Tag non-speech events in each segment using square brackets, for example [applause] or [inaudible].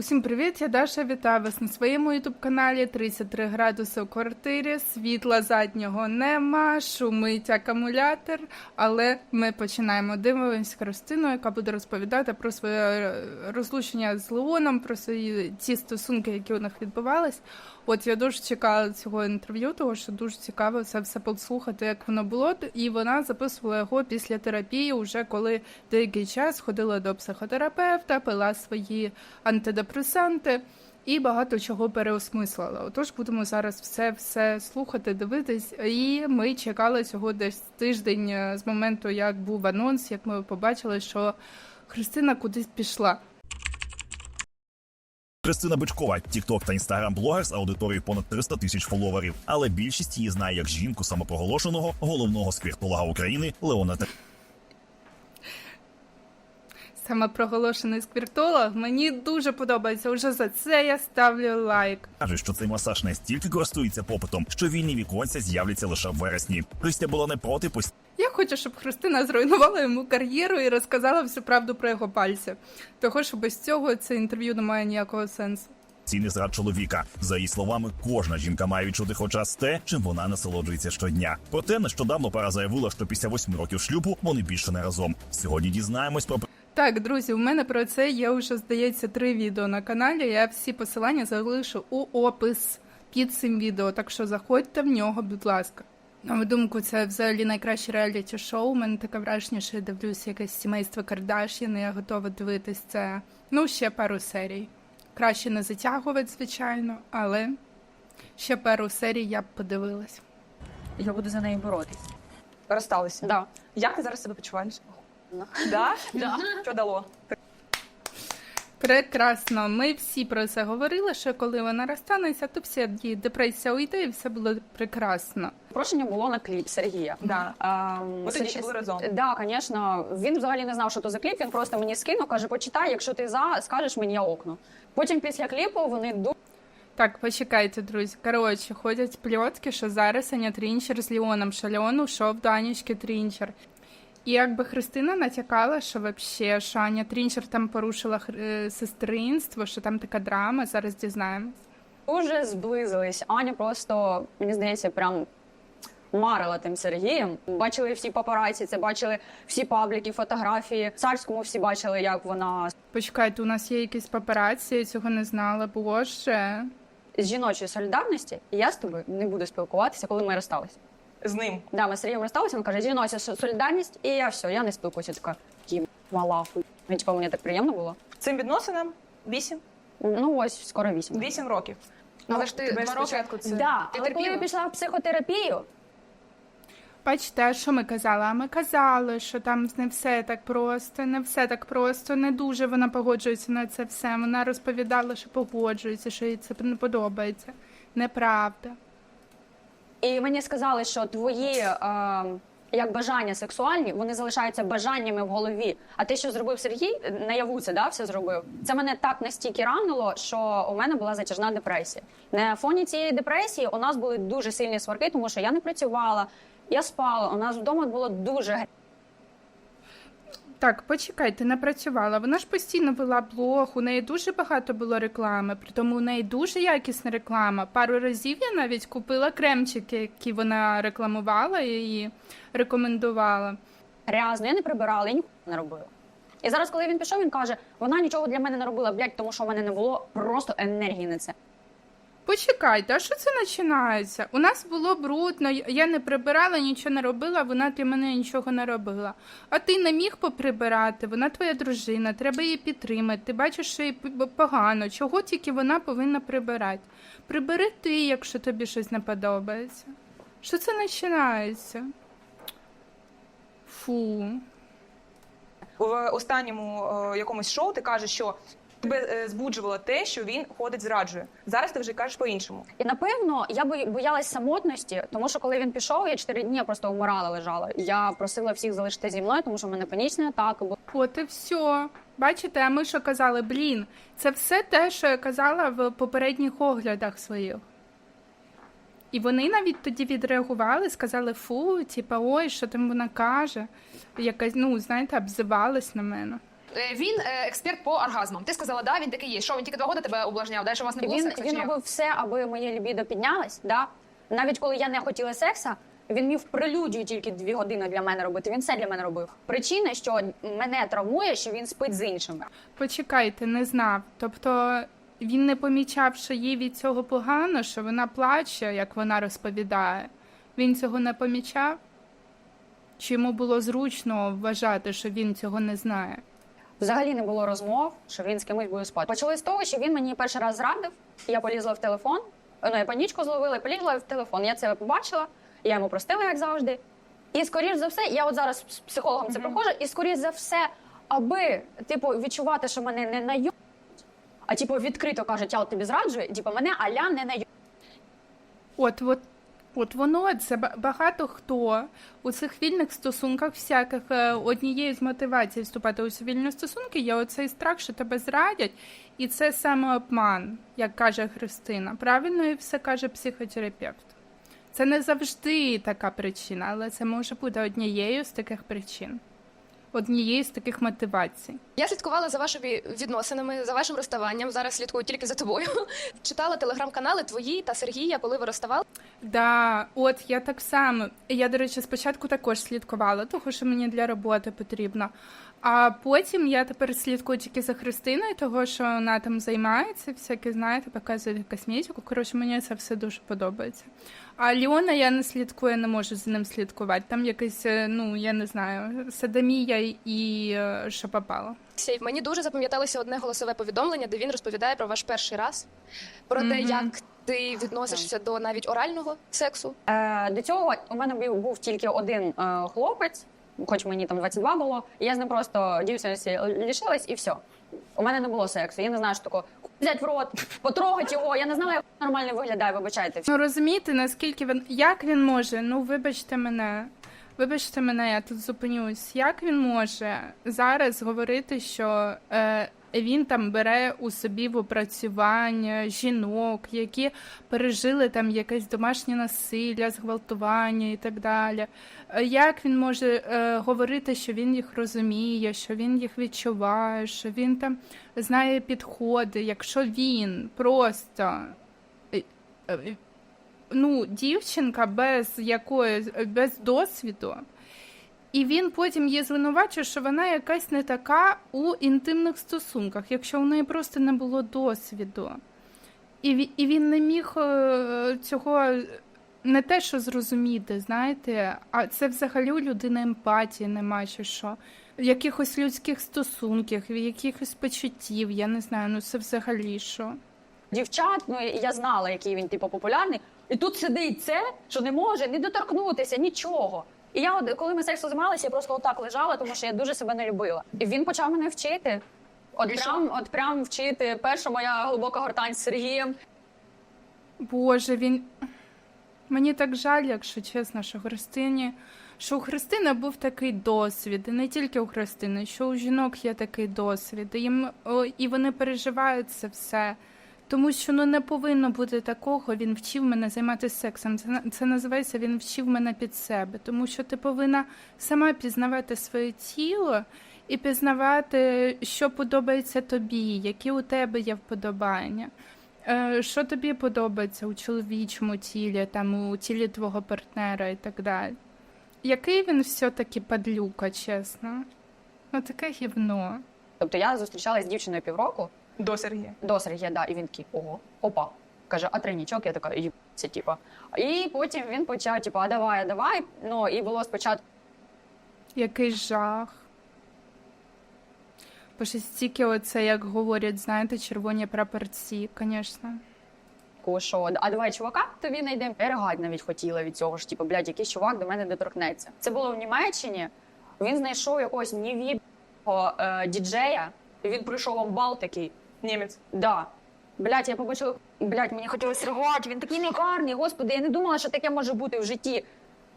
Усім привіт, я Даша. Вітаю вас на своєму ютуб-каналі 33 градуси у квартирі. Світла заднього нема, шумить акумулятор. Але ми починаємо дивимося Христину, яка буде розповідати про своє е, розлучення з Леоном, про свої ці стосунки, які у них відбувались. От я дуже чекала цього інтерв'ю, тому що дуже цікаво це все послухати, як воно було. І вона записувала його після терапії, уже коли деякий час ходила до психотерапевта, пила свої антидепресанти і багато чого переосмислила. Отож, будемо зараз все все слухати, дивитись. І ми чекали цього десь тиждень з моменту, як був анонс, як ми побачили, що Христина кудись пішла. Христина Бичкова, тікток та інстаграм-блогер з аудиторією понад 300 тисяч фоловерів, але більшість її знає як жінку самопроголошеного головного сквіртолога України Леона Т. Самопроголошений сквіртолог мені дуже подобається. Уже за це я ставлю лайк. Каже, що цей масаж настільки користується попитом, що вільні віконця з'являться лише в вересні. Христя була не проти Я хочу, щоб Христина зруйнувала йому кар'єру і розказала всю правду про його пальці. Того, що без цього це інтерв'ю не має ніякого сенсу. постійний зрад чоловіка. За її словами, кожна жінка має відчути хоч раз те, чим вона насолоджується щодня. Проте нещодавно пара заявила, що після восьми років шлюбу вони більше не разом. Сьогодні дізнаємось про Так, друзі, у мене про це є вже, здається, три відео на каналі. Я всі посилання залишу у опис під цим відео, так що заходьте в нього, будь ласка. На мою думку, це взагалі найкраще реаліті шоу. У мене таке враження, що я дивлюся якесь сімейство Кардашін, і я готова дивитись це. Ну, ще пару серій. Краще не затягувати, звичайно, але ще пару серій я б подивилась. Я буду за нею боротись. Розсталися. Да. Як ти зараз себе почуваєш? Да? Да. Що дало? Прекрасно. Ми всі про це говорили, що коли вона розстанеться, то вся її депресія уйде і все було прекрасно. Запрошення було на кліп Сергія. Да. Ем, Ви тоді ще були разом? Да, звісно. Він взагалі не знав, що то за кліп. Він просто мені скинув, каже: почитай, якщо ти за, скажеш мені я окно. Потім після кліпу вони ду- Так, почекайте, друзі. Коротше, ходять пльотки, що зараз Аня Трінчер з Леоном, що Леон ушов до Анічки Трінчер. І якби Христина натякала, що вообще, що Аня Трінчер там порушила е, сестринство, що там така драма, зараз дізнаємось. дуже зблизились. Аня просто, мені здається, прям. Марила тим Сергієм. Бачили всі папараці, це бачили всі пабліки, фотографії. В царському всі бачили, як вона Почекайте, у нас є якісь папараці, я цього не знала. Боже. з жіночої солідарності, я з тобою не буду спілкуватися, коли ми розсталися. З ним. Да, ми з Сергієм розсталися, він каже, жіноча солідарність, і я все, я не спілкуюся. Така «Єм, мала хуй. Ну, типу, мені так приємно було. Цим відносинам вісім. Ну, ось скоро вісім. Вісім років. Але ж ти тебе два роки спочатку це- Да, Ти але коли терпіла? я пішла в психотерапію, Бачите, що ми казали? А ми казали, що там не все так просто, не все так просто, не дуже вона погоджується на це все. Вона розповідала, що погоджується, що їй це не подобається. Неправда. І мені сказали, що твої е, як бажання сексуальні, вони залишаються бажаннями в голові. А те, що зробив Сергій, наяву це да, все зробив. Це мене так настільки ранило, що у мене була затяжна депресія. На фоні цієї депресії у нас були дуже сильні сварки, тому що я не працювала, я спала. У нас вдома було дуже Так, почекайте, не працювала. Вона ж постійно вела блог, у неї дуже багато було реклами, при тому у неї дуже якісна реклама. Пару разів я навіть купила кремчики, які вона рекламувала і рекомендувала. грязно, я не прибирала, я ніколи не робила. І зараз, коли він пішов, він каже: вона нічого для мене не робила, блядь, тому що в мене не було просто енергії на це. Почекайте, а що це починається? У нас було брудно, я не прибирала, нічого не робила, вона для мене нічого не робила. А ти не міг поприбирати, вона твоя дружина, треба її підтримати. Ти бачиш, що їй погано. Чого тільки вона повинна прибирати? Прибери ти, якщо тобі щось не подобається. Що це починається? Фу. В останньому е, якомусь шоу ти кажеш, що тебе е, збуджувало те, що він ходить зраджує. Зараз ти вже кажеш по-іншому. І напевно я бо- боялась самотності, тому що коли він пішов, я чотири дні просто вмирала, лежала. Я просила всіх залишити зі мною, тому що в мене панічні атаки. Бо От і все. Бачите, а ми що казали? Блін, це все те, що я казала в попередніх оглядах своїх. І вони навіть тоді відреагували, сказали фу, типа, ой, що там вона каже. Якась, ну, знаєте, обзивалась на мене. Е, Він е, експерт по оргазмам. Ти сказала, да, він такий є. Що він тільки два роки тебе облажняв? Далі у вас не було Він, сексу? він чи як? робив все, аби моє лібідо піднялось. Да? Навіть коли я не хотіла секса, він міг прелюдію тільки дві години для мене робити. Він все для мене робив. Причина, що мене травмує, що він спить з іншими. Почекайте, не знав. Тобто він не помічав, що їй від цього погано, що вона плаче, як вона розповідає. Він цього не помічав? Чи йому було зручно вважати, що він цього не знає? Взагалі не було розмов, що він з кимось буде спати. Почали з того, що він мені перший раз зрадив. Я полізла в телефон. Ну, я панічку зловила і полізла в телефон. Я це побачила, я йому простила, як завжди. І скоріш за все, я от зараз з психологом це проходжу, і скоріш за все, аби типу відчувати, що мене не найомуть, а типу відкрито кажуть, я от тобі зраджую, типу мене аля не найомуть. От, от, от воно це багато хто у цих вільних стосунках всяких е, однією з мотивацій вступати у вільні стосунки є оцей страх, що тебе зрадять, і це самообман, як каже Христина. Правильно і все каже психотерапевт. Це не завжди така причина, але це може бути однією з таких причин, однією з таких мотивацій. Я слідкувала за вашими відносинами, за вашим розставанням. Зараз слідкую тільки за тобою. [laughs] Читала телеграм-канали твої та Сергія, коли ви розставали. Да, от я так само. Я, до речі, спочатку також слідкувала, тому що мені для роботи потрібно. А потім я тепер слідкую тільки за Христиною, того що вона там займається, всяке, знаєте, показує косметику. Коротше, мені це все дуже подобається. А Ліона я не слідкую, не можу за ним слідкувати. Там якийсь, е, ну я не знаю, садомія і е, що попало. Мені дуже запам'яталося одне голосове повідомлення, де він розповідає про ваш перший раз, про те, Мгм. як ти відносишся до навіть орального сексу. Е, до цього у мене був, був тільки один е, хлопець, хоч мені там 22 було, і я з ним просто дівчинці лишилась і все. У мене не було сексу. Я не знаю, що такого взяти в рот, потрогати його. Я не знала, як нормально виглядає, вибачайте. Ну розумієте, наскільки він як він може? Ну вибачте мене. Вибачте мене, я тут зупинюсь. Як він може зараз говорити, що е, він там бере у собі в опрацювання жінок, які пережили там якесь домашнє насилля, зґвалтування і так далі? Е, Як він може е, говорити, що він їх розуміє, що він їх відчуває, що він там знає підходи, якщо він просто е, е, ну, дівчинка без якоїсь без досвіду, і він потім її звинувачує, що вона якась не така у інтимних стосунках, якщо у неї просто не було досвіду. І, ві- і він не міг е, цього не те, що зрозуміти, знаєте, а це взагалі у людини емпатії немає чи що. Якихось людських стосунків, якихось почуттів, я не знаю, ну це взагалі що. Дівчат, ну я знала, який він типу популярний. І тут сидить це, що не може не доторкнутися, нічого. І я, от, коли ми сексом займалися, я просто отак лежала, тому що я дуже себе не любила. І він почав мене вчити. От прям, от прям вчити. Перша моя глибока гортань з Сергієм. Боже, він. Мені так жаль, якщо чесно, що Христині. Що у Христини був такий досвід, і не тільки у Христини, що у жінок є такий досвід, і, їм, о, і вони переживають це все. Тому що ну не повинно бути такого. Він вчив мене займатися сексом. Це, це називається він вчив мене під себе. Тому що ти повинна сама пізнавати своє тіло і пізнавати, що подобається тобі, які у тебе є вподобання. Е, Що тобі подобається у чоловічому тілі, там у тілі твого партнера і так далі? Який він все-таки падлюка, чесно? Ну таке гівно. Тобто я зустрічалася з дівчиною півроку До Сергія. до Сергія, да, і він такий, ого, опа. Каже, а тройнічок, я така, їбаться, типа. І потім він почав, типу, а давай, а давай. Ну, і було спочатку Який жах. Бо ще стільки оце, як говорять, знаєте, червоні прапорці, звісно. що а давай чувака тобі знайдемо. Я ригать навіть хотіла від цього ж, типу, блядь, якийсь чувак до мене доторкнеться. Це було в Німеччині. Він знайшов якогось невібного е, діджея, і він прийшов амбал такий. Німець. Да. Блядь, я побачила, блядь, мені хотілося ригати, він такий негарний, господи, я не думала, що таке може бути в житті.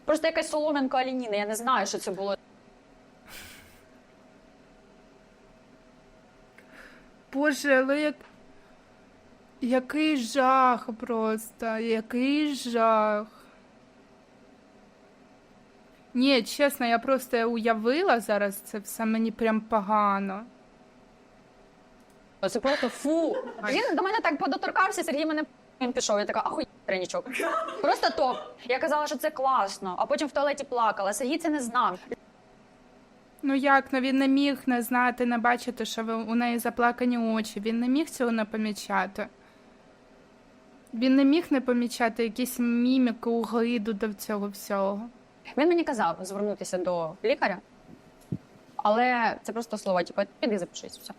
Просто якась солом'янка Алініна, я не знаю, що це було. Боже, але як... який жах просто, який жах. Ні, чесно, я просто уявила зараз це все, мені прям погано. Це просто фу. Він до мене так подоторкався, Сергій мене він пішов. Я така ахуй тренічок. Просто топ. Я казала, що це класно, а потім в туалеті плакала. Сергій це не знав. Ну як, ну він не міг не знати, не бачити, що ви- у неї заплакані очі. Він не міг цього не помічати. Він не міг не помічати якісь міміки, угиду до цього всього. Він мені казав звернутися до лікаря, але це просто слова, типу, піди запишись. Все.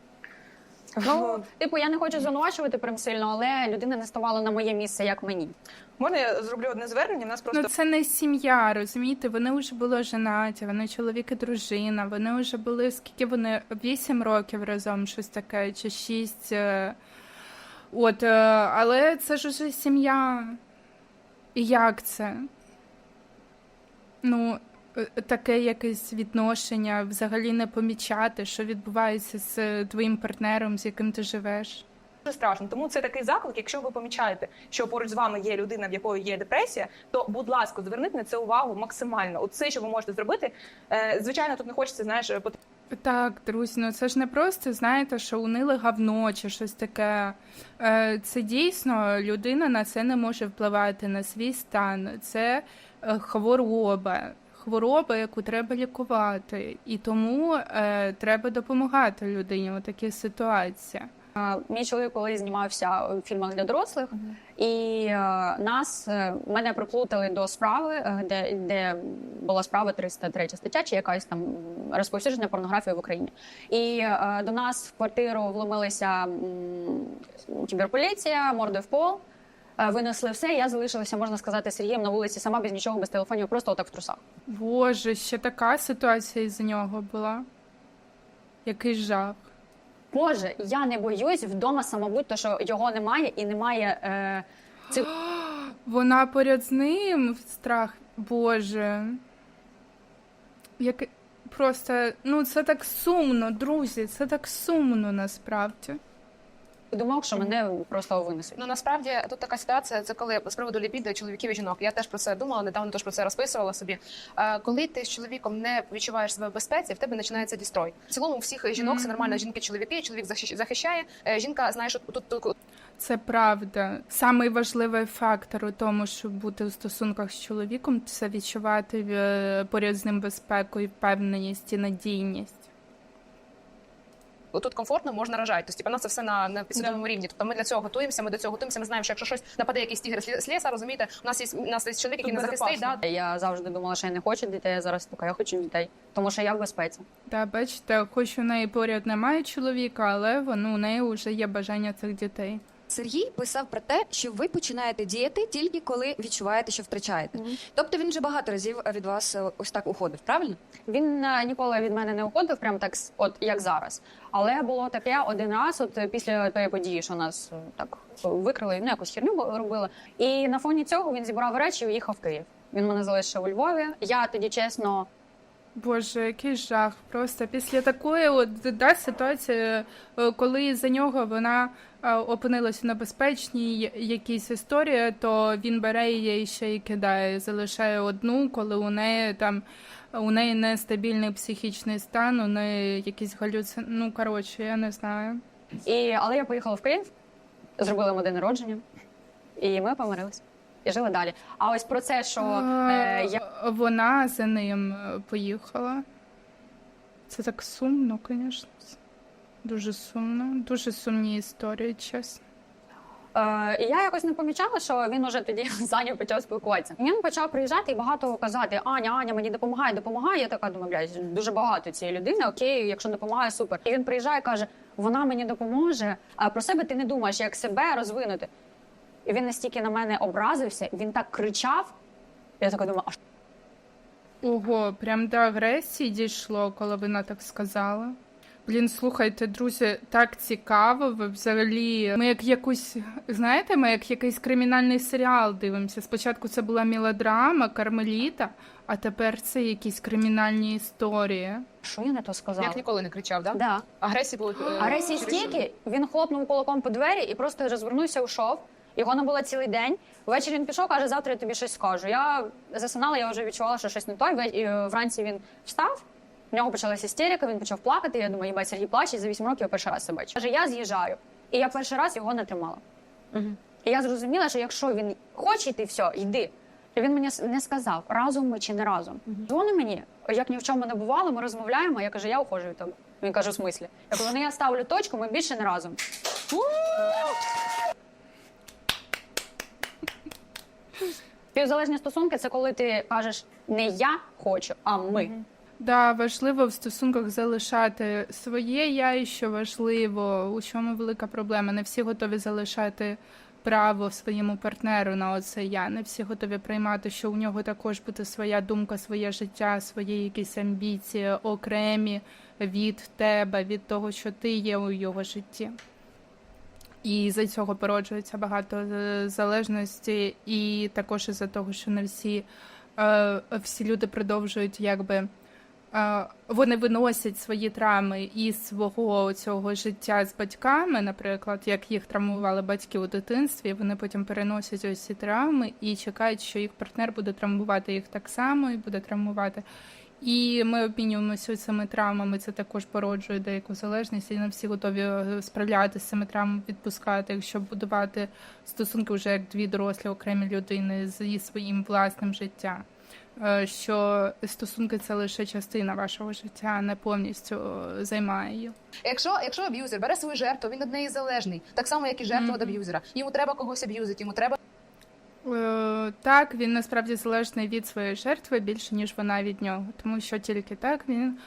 Ну, типу, я не хочу звинувачувати прям сильно, але людина не ставала на моє місце, як мені. Можна я зроблю одне звернення? У нас просто Ну це не сім'я, розумієте? Вони вже були женаті, вони чоловік і дружина, вони вже були скільки вони вісім років разом, щось таке, чи шість. е, От, е, але це ж уже сім'я. І як це? Ну, таке якесь відношення, взагалі не помічати, що відбувається з е, твоїм партнером, з яким ти живеш. дуже страшно. Тому це такий заклик. Якщо ви помічаєте, що поруч з вами є людина, в якої є депресія, то будь ласка, зверніть на це увагу максимально. Все, що ви можете зробити. Е, звичайно, тут не хочеться, знаєш, пот- Так, друзі, ну це ж не просто, знаєте, що унили говно чи щось таке. Е, Це дійсно людина на це не може впливати на свій стан. Це е, хвороба. Хвороба, яку треба лікувати, і тому е, треба допомагати людині у таких ситуаціях. Мій чоловік колись знімався у фільмах для дорослих, і е, нас е, мене приплутали до справи, е, де, де була справа 303 стаття, чи якась там розповсюдження порнографії в Україні. І е, до нас в квартиру вломилися м, кіберполіція, мордою в пол. Е, Винесли все. Я залишилася, можна сказати, Сергієм на вулиці сама без нічого, без телефонів, просто отак в трусах. Боже, ще така ситуація із-за нього була. Який жах. Боже, я не боюсь вдома самобуть, то що його немає і немає е, цих [gasps] Вона поряд з ним страх. Боже. Як... Просто, ну це так сумно, друзі, це так сумно насправді. Думок, що мене просто винесуть. Ну насправді тут така ситуація. Це коли з приводу лібідо чоловіків і жінок. Я теж про це думала. Недавно теж про це розписувала собі. Е, коли ти з чоловіком не відчуваєш себе в безпеці, в тебе починається дістрой. В цілому всіх жінок все нормально. Жінки, чоловіки, чоловік захищ- захищає. Е, Жінка, знаєш, тут, тут Це правда. Самий важливий фактор у тому, щоб бути у стосунках з чоловіком, це відчувати е, поряд з ним безпеку і впевненість і надійність. Тут комфортно можна рожати. Тобто, типу, у нас це все на, на підсвідомому рівні. Тобто ми для цього готуємося, ми до цього готуємося. Ми знаємо, що якщо щось нападе якийсь тігр сліса, лі- розумієте, у нас є у нас є чоловік, який не захистить. Да? Я завжди думала, що я не хочу дітей. Я Зараз така, я хочу дітей, тому що я в безпеці. Та бачите, хоч у неї поряд немає чоловіка, але воно у неї вже є бажання цих дітей. Сергій писав про те, що ви починаєте діяти тільки коли відчуваєте, що втрачаєте. Тобто він вже багато разів від вас е, ось так уходив, правильно? Він е, ніколи від мене не уходив, прям так, с- от як зараз. Але було таке один раз, от е, після тої події, що нас е, так викрили, ну якусь херню бу- робили. І на фоні цього він зібрав речі і уїхав в Київ. Він мене залишив у Львові. Я тоді чесно Боже, який жах. Просто після такої да, ситуації, е, коли за нього вона е, опинилася в небезпечній якійсь історії, то він бере її ще й кидає, залишає одну, коли у неї там у неї нестабільний психічний стан, у неї якісь галюци... Ну, коротше, я не знаю. І, але я поїхала в Київ, зробила йому день народження, і ми помирилися. І жили далі. А ось про це, що е, я Вона за ним е, поїхала. Це так сумно, звісно. Дуже сумно, дуже сумні історії, чесно. Е, і я якось не помічала, що він уже тоді [laughs] з почав спілкуватися. Він почав приїжджати і багато казати: Аня, Аня, мені допомагає, допомагає. Я така думаю, блядь, дуже багато цієї людини. Окей, якщо допомагає, супер. І він приїжджає і каже: вона мені допоможе. А про себе ти не думаєш, як себе розвинути. І він настільки на мене образився, він так кричав. Я така думаю, а що? Ого, прям до агресії дійшло, коли вона так сказала. Блін, слухайте, друзі, так цікаво. Ви взагалі. Ми як якусь, знаєте, ми як якийсь кримінальний серіал дивимося. Спочатку це була мелодрама, кармеліта, а тепер це якісь кримінальні історії. що я не то сказала? Як ніколи не кричав, да? Да. Агресії було е, Агресії стільки, він хлопнув кулаком по двері і просто розвернувся, ушов. Його не було цілий день. Ввечері він пішов, каже, завтра я тобі щось скажу. Я засинала, я вже відчувала, що щось не той. І, е, Вранці він встав, В нього почалася істерика, він почав плакати. Я думаю, їбать, Сергій плаче за 8 років я перший раз це бачу. Каже, я з'їжджаю. І я перший раз його не тримала. І я зрозуміла, що якщо він хоче йти, все, йди. І він мені не сказав, разом ми чи не разом. Дзвони мені, як ні в чому не бувало, ми розмовляємо. Я кажу, я уходжу від тебе. Він каже, в смислі. Я кажу, ну я ставлю точку, ми більше не разом. Співзалежні стосунки це коли ти кажеш не я хочу, а ми. Да, важливо в стосунках залишати своє я, і що важливо, у чому велика проблема. Не всі готові залишати право своєму партнеру на оце я. Не всі готові приймати, що у нього також буде своя думка, своє життя, свої якісь амбіції, окремі від тебе, від того, що ти є у його житті. І за цього породжується багато е, залежності, і також із-за того, що не всі, е, всі люди продовжують якби. Вони виносять свої травми із свого цього життя з батьками, наприклад, як їх травмували батьки у дитинстві. Вони потім переносять ось ці травми і чекають, що їх партнер буде травмувати їх так само і буде травмувати. І ми обмінюємося цими травмами. Це також породжує деяку залежність, і не всі готові е, справлятися з цими травмами, відпускати, якщо будувати стосунки вже як дві дорослі окремі людини зі своїм власним життям. Е, Що стосунки це лише частина вашого життя, не повністю е, займає її. Якщо, якщо аб'юзер бере свою жертву, він від неї залежний, так само, як і жертва від аб'юзера. Йому треба когось аб'юзити, йому треба Е, Так, він насправді залежний від своєї жертви більше, ніж вона від нього, тому що тільки так він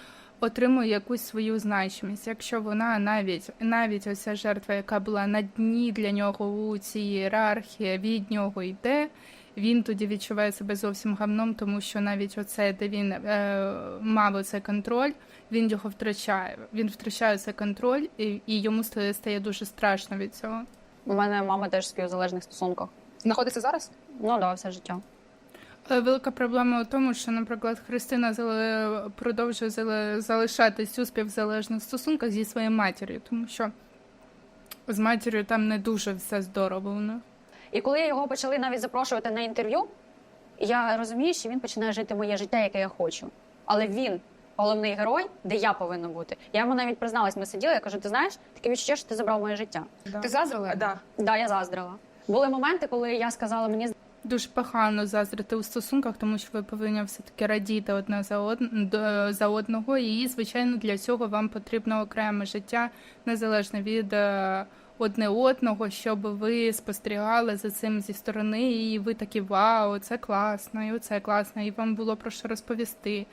отримує якусь свою значимість. Якщо вона навіть навіть оця жертва, яка була на дні для нього у цій ієрархії, від нього йде. Він тоді відчуває себе зовсім гавном, тому що навіть оце, де він е, мав оцей контроль, він його втрачає. Він втрачає цей контроль, і, і йому стає, стає дуже страшно від цього. У мене мама теж в співзалежних стосунках. знаходитися зараз. Ну да, все життя. Велика проблема у тому, що, наприклад, Христина продовжує залишатись у співзалежних стосунках зі своєю матір'ю, тому що з матір'ю там не дуже все здорово у них. І коли його почали навіть запрошувати на інтерв'ю, я розумію, що він починає жити моє життя, яке я хочу. Але він головний герой, де я повинна бути. Я йому навіть призналась, ми сиділи, я кажу: ти знаєш, таке відчуття, що ти забрав моє життя. Ти заздрила? Да. Да, я заздрила. Були моменти, коли я сказала, мені Дуже погано заздрити у стосунках, тому що ви повинні все-таки радіти одне за, од... за одного. І, звичайно, для цього вам потрібно окреме життя, незалежно від е, одне одного, щоб ви спостерігали за цим зі сторони, і ви такі вау, це класно, і оце класно, і вам було про що розповісти,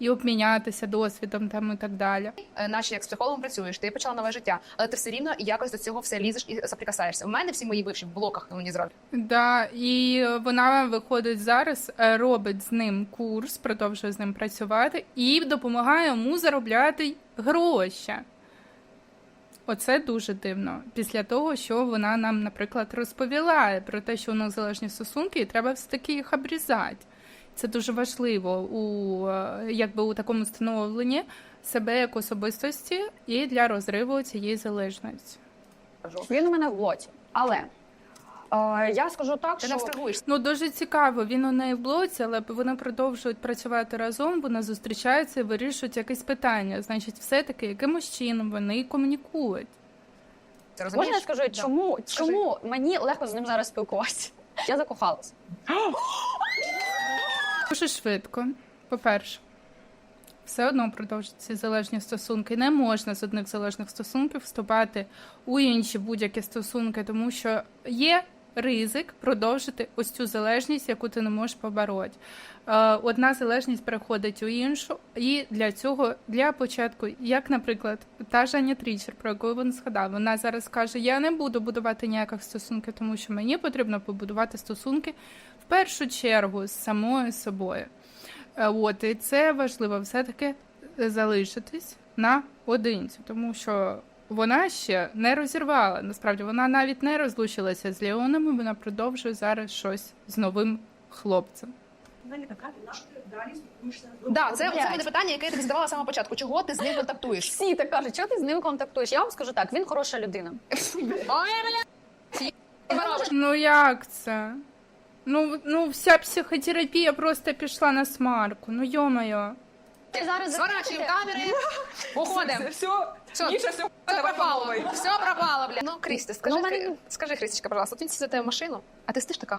і обмінятися досвідом там і так далі. Е, наче як з психологом працюєш, ти почала нове життя, але ти все рівно якось до цього все лізеш і соприкасаєшся. У мене всі мої бивші в блоках мені зроблять. Да, і вона виходить зараз, е, робить з ним курс, продовжує з ним працювати і допомагає йому заробляти гроші. Оце дуже дивно. Після того, що вона нам, наприклад, розповіла про те, що у нас залежні стосунки, і треба все-таки їх обрізати. Це дуже важливо у е, якби у такому встановленні себе як особистості і для розриву цієї залежності. він у мене в лоті, Але я скажу так, Ти що не абстрагуєш. Ну дуже цікаво. Він у неї в блоці, але вони продовжують працювати разом. Вони зустрічаються і вирішують якесь питання. Значить, все таки якимось чином вони комунікують. Ти розумієш? можна я скажу, Да. чому, Скажи. мені легко з ним зараз спілкуватися? [laughs] Я закохалась. [gasps] Дуже швидко. По-перше, все одно продовжують ці залежні стосунки. Не можна з одних залежних стосунків вступати у інші будь-які стосунки, тому що є ризик продовжити ось цю залежність, яку ти не можеш побороти. Е, Одна залежність переходить у іншу, і для цього, для початку, як, наприклад, та Жаня Трічер, про яку він згадав, вона зараз каже: Я не буду будувати ніяких стосунків, тому що мені потрібно побудувати стосунки в першу чергу з самою собою. Е, От і це важливо все-таки залишитись на одинці, тому що вона ще не розірвала. Насправді вона навіть не розлучилася з Леоном, і вона продовжує зараз щось з новим хлопцем. Да, це, це буде питання, яке я тобі задавала з самого початку. Чого ти з ним контактуєш? Всі так кажуть, чого ти з ним контактуєш? Я вам скажу так, він хороша людина. Ну як це? Ну, ну вся психотерапія просто пішла на смарку. Ну йо-моє. Ти зараз камери, уходимо. Все, Все, Міша, все, Все давай пропало, головою. все пропало, бля. Ну, Крісти, скажи, Ну, мене- скажи, Христочка, пожалуйста, от він сідає в машину, а ти стиш така.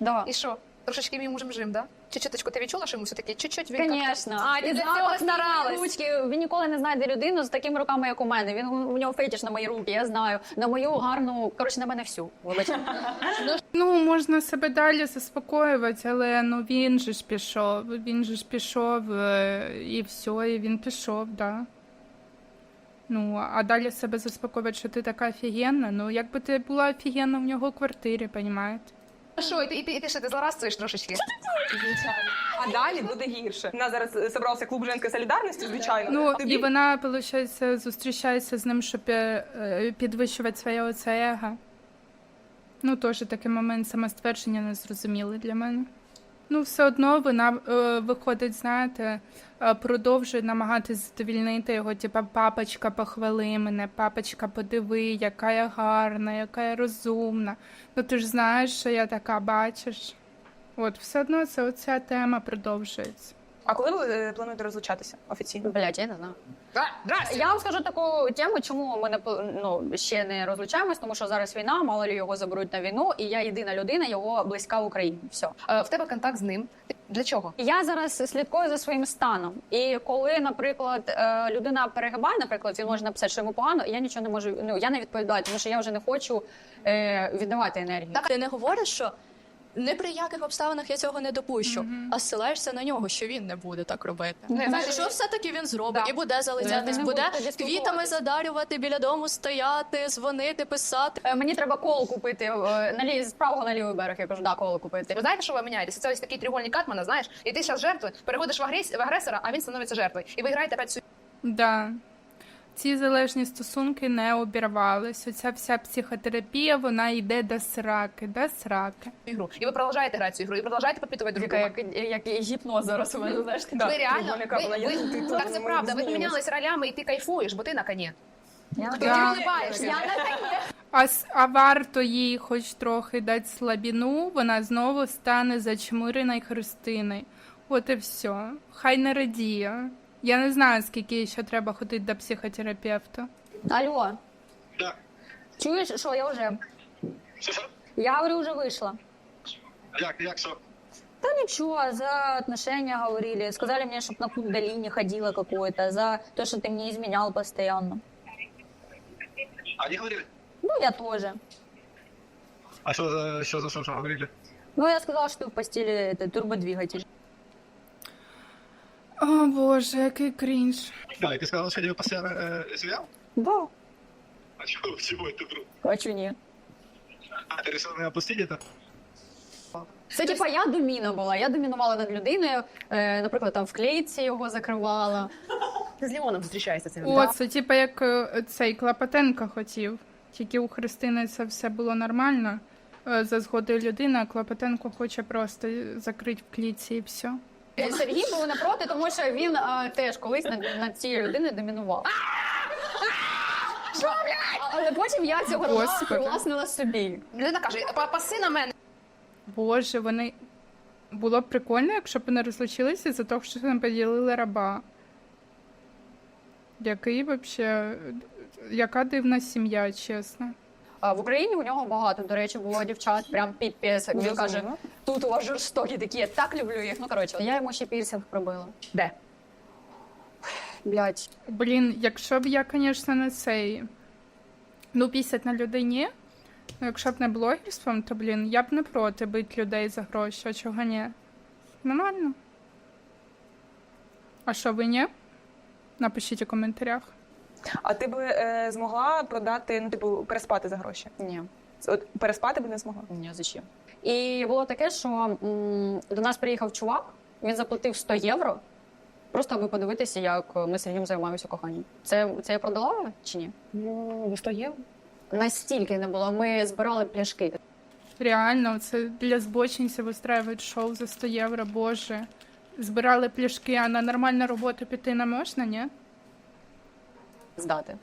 Да. І що? Трошечки мій мужем жим, да? Чи чуточку ти відчула, що йому все-таки чуть-чуть він Звісно. А, ти для цього старалась. Ручки. Він ніколи не знайде людину з такими руками, як у мене. Він у нього фетиш на мої руки, я знаю. На мою гарну, коротше, на мене всю. Вибачте. [laughs] Ну, можна себе далі заспокоювати, але ну він же ж пішов. Він же ж пішов е, і все, і він пішов, да. Ну, а далі себе заспокоювати, що ти така офігенна. Ну, якби ти була офігенна в нього в квартирі, понімаєте? Ну Що, і ти, і ти, і ти ще ти трошечки? А далі буде гірше. Нас зараз е, зібрався клуб женської солідарності, звичайно. Ну, Тобі- і вона, виходить, зустрічається з ним, щоб е, е, підвищувати своє оце его. Ну, теж такий момент самоствердження незрозумілий для мене. Ну, все одно вона е, виходить, знаєте, е, продовжує намагатися задовільнити його, типа папочка, похвали мене, папочка, подиви, яка я гарна, яка я розумна. Ну ти ж знаєш, що я така, бачиш. От, все одно це оця тема продовжується. А коли ви е, плануєте розлучатися офіційно? Блять, я не знаю. Здрасте. Я вам скажу таку тему, чому ми не по- ну, ще не розлучаємось, тому що зараз війна, мало ли його заберуть на війну, і я єдина людина, його близька в Україні. Все. Е, В тебе контакт з ним. Ти- Для чого? Я зараз слідкую за своїм станом. І коли, наприклад, е, людина перегибає, наприклад, він може написати, що йому погано, і я нічого не можу. Ну я не відповідаю, тому що я вже не хочу е, віддавати енергію. Ти не говориш, що ні при яких обставинах я цього не допущу, а ссилаєшся на нього, що він не буде так робити. Не, знаєш, що все-таки він зробить, Да. і буде залицятись, Не буде тоді квітами спілкуватись. задарювати, біля дому стояти, дзвонити, писати. Е, Мені треба коло купити е, на лі... з правого на лівий берег. Я кажу, да, коло купити. Ви знаєте, що ви міняєтеся? Це ось такий треугольник Катмана, знаєш, і ти зараз жертвою, переходиш в, агрес... в агресора, а він становиться жертвою. І ви граєте опять цю Да. Ці залежні стосунки не обірвались. Оця вся психотерапія, вона йде до сраки, до сраки. ігру. І ви продовжуєте грати цю ігру, і продовжуєте підпитувати друг друга. як, як гіпноз зараз у мене, знаєш. Да, ви реально, ви, ви, так це правда, ви помінялись ролями, і ти кайфуєш, бо ти на коні. Я, Ти Да. улибаєшся. я на коні. А, а варто їй хоч трохи дати слабіну, вона знову стане зачмиреною Христиною. От і все. Хай не радіє. Я не знаю, скільки ще треба ходити до психотерапевта. Алло, Да. чуєш, що я вже? Що, що? Я говорю, вже вийшла. Як, як що? Да ничего, за отношения говорили. Сказали мне, чтобы на кундалине ходила какое-то, за то, что ты мне изменял постоянно. Они говорили? Ну, я тоже. А що, за- що за що, що говорили? Ну, я сказала, что ты в постели это турбодвигатель. О боже, який крінж. Да, и ты сказал, что я постоянно э, изменял? Да. А чего, чего это вдруг? Хочу не. А, ты решил меня опустить это? Це типа я доміна була. Я домінувала над людиною. Е, наприклад, там в клейці його закривала. Ти з Леоном зустрічаєшся цим. О, це типа як е, цей Клопотенко хотів. Тільки у Христини це все було нормально. е, За згодою людини, а Клопотенко хоче просто закрити в клітці і все. Е, Сергій був не проти, тому що він е, теж колись над, над цією людиною домінував. Але потім я цього Господи. привласнила собі. Людина каже, «Па- паси на мене. Боже, вони. Було б прикольно, якщо б вони розлучилися за того, що не поділили раба. Який вообще. Яка дивна сім'я, чесно. А в Україні у нього багато, до речі, було дівчат, прям підпис. Він каже, тут у вас жорстокі такі, я так люблю їх. Ну коротше, я йому ще пірсинг пробила. Де? Блять. Блін, якщо б я, звісно, не цей. Ну, пісять на людині. Ну, якщо б не блогерством, то блін, я б не проти бити людей за гроші, а чого ні? Нормально. А що ви ні? Напишіть у коментарях. А ти би е, змогла продати, ну, типу, переспати за гроші? Ні. От переспати би не змогла. Ні, зачем? І було таке, що м, до нас приїхав чувак, він заплатив 100 євро, просто аби подивитися, як ми з Сергієм займаємося коханням. Це, це я продала чи ні? Ну, вистає. Настільки не було. Ми збирали пляшки. Реально, це для збочинців устраюють шоу за 100 євро, боже. Збирали пляшки, а на нормальну роботу піти не можна, ні? Здати.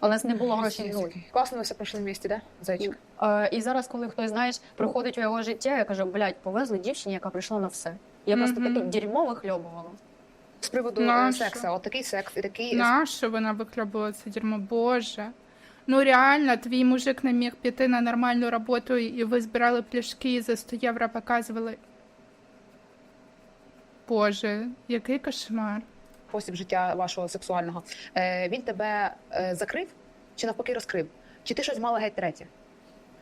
У нас не було грошей нуль. Класно ви все пройшли в місті, да? Зайчик. Е, і зараз, коли хтось знаєш, приходить у його життя, я кажу, блядь, повезли дівчині, яка прийшла на все. Я просто Мгм. таке дерьмо вихльобувала. З приводу е, Нащо? сексу, от такий секс і такий Нащо вона виклюбила це дерьмо? Боже. Ну реально, твій мужик не міг піти на нормальну роботу, і ви збирали пляшки і за 100 євро показували. Боже, який кошмар. Спосіб життя вашого сексуального. Е, він тебе е, закрив чи навпаки розкрив? Чи ти щось мала геть третє?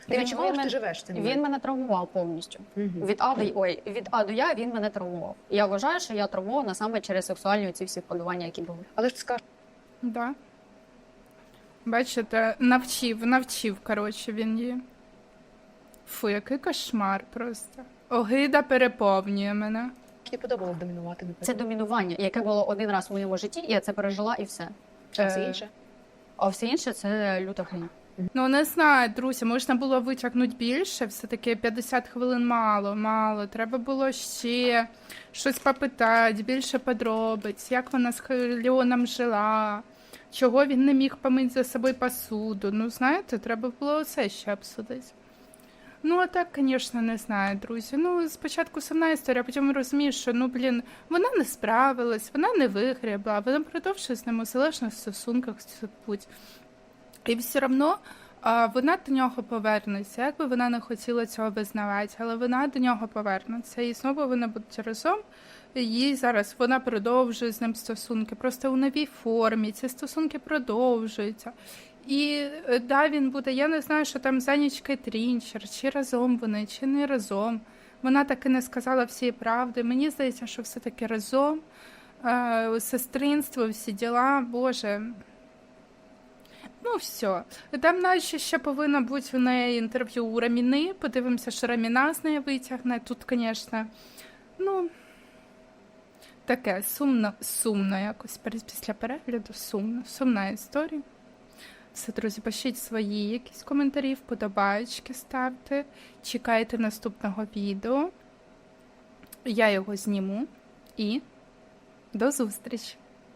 Ти Він- відчувала, що ти живеш цим? Він мене травмував повністю. Мгм. Від А до ой, від А до Я він мене травмував. Я вважаю, що я травмована саме через сексуальні ці всі вподобання, які були. Але ж ти скажеш, Да. Бачите, навчив, навчив, коротше, він її. Фу, який кошмар просто. Огида переповнює мене. Не подобалось домінувати. Це домінування, яке було один раз в моєму житті, і я це пережила і все. А все Е, інше. А все інше це люта хрінь. Ну, не знаю, друзі, можна було витягнути більше, все-таки 50 хвилин мало, мало. Треба було ще щось попитати, більше подробиць, як вона з Леоном жила, чого він не міг помити за собою посуду. Ну, знаєте, треба було все ще обсудити. Ну, а так, звісно, не знаю, друзі. Ну, спочатку сумна історія, потім розумієш, що ну, блін, вона не справилась, вона не вигрібла, вона продовжує з ним у залежних стосунках цю путь. І все одно вона до нього повернеться, якби вона не хотіла цього визнавати, але вона до нього повернеться. І знову вони будуть разом. Їй зараз вона продовжує з ним стосунки, просто у новій формі. Ці стосунки продовжуються. І е, да, він буде, я не знаю, що там за нічки трінчер, чи разом вони, чи не разом. Вона таки не сказала всієї правди. Мені здається, що все-таки разом. Е, сестринство, всі діла, Боже. Ну, все. Там наче ще повинно бути в неї інтерв'ю у Раміни. Подивимося, що Раміна з неї витягне. Тут, звісно, ну, таке сумно, сумно якось. Після перегляду сумно. Сумна історія. Все, друзі, пишіть свої якісь коментарі, вподобаючки ставте. Чекайте наступного відео. Я його зніму і до зустрічі!